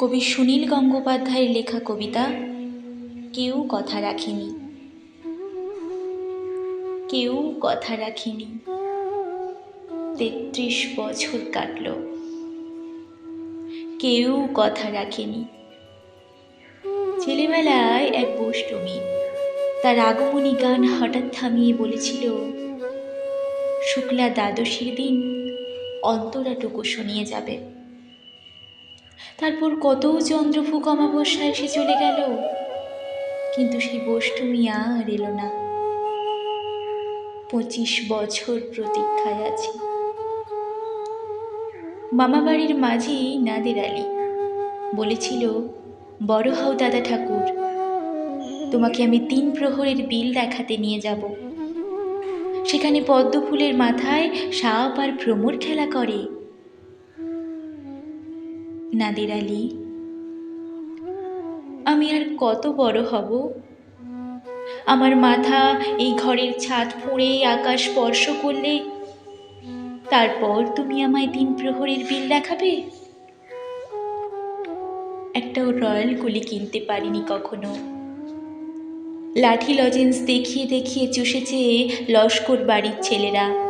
কবি সুনীল গঙ্গোপাধ্যায়ের লেখা কবিতা, কেউ কথা রাখেনি। কেউ কথা রাখেনি। তেত্রিশ বছর কাটল। কেউ কথা রাখেনি। ছেলেবেলায় এক বৈষ্টমী তার আগমনী গান হঠাৎ থামিয়ে বলেছিল, শুক্লা দ্বাদশীর দিন অন্তরাটুকু শুনিয়ে যাবে। তারপর কত চন্দ্রভুক অমাবস্যা এসে চলে গেল। কিন্তু সেই বষ্টমী আর এলো না। পঁচিশ বছর প্রতীক্ষায় আছি। মামা বাড়ির মাঝি নাদের আলী। বলেছিল, বড় হও দাদা ঠাকুর, তোমাকে আমি তিন প্রহরের বিল দেখাতে নিয়ে যাব। সেখানে পদ্ম ফুলের মাথায় সাপ আর ভ্রমর খেলা করে। নাদের আলী। আমি আর কত বড় হব? আমার মাথা এই ঘরের ছাদ ফুঁড়ে আকাশ স্পর্শ করলে তারপর তুমি আমায় দিন প্রহরের বিল দেখাবে? একটাও রয়্যাল গুলি কিনতে পারিনি কখনো। লাঠি লজেন্স দেখিয়ে দেখিয়ে চুষেছে লস্কর বাড়ির ছেলেরা।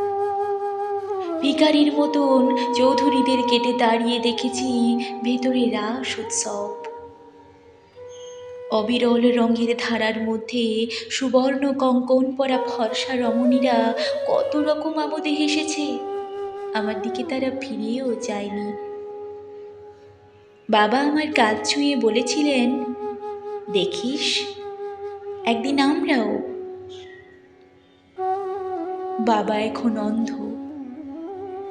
ভিকারির মতন চৌধুরীদের কেটে দাঁড়িয়ে দেখেছি ভেতরে রাস উৎসব। অবিরল রঙের ধারার মধ্যে সুবর্ণ কঙ্কন পরা ফর্সা রমণীরা কত রকম আমোদে হেসেছে। আমার দিকে তারা ফিরেও যায়নি। বাবা আমার কাজ ছুঁয়ে বলেছিলেন, দেখিস, একদিন আমরাও। বাবা এখন অন্ধ।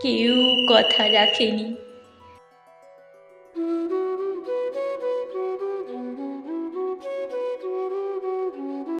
কেউ কথা রাখেনি।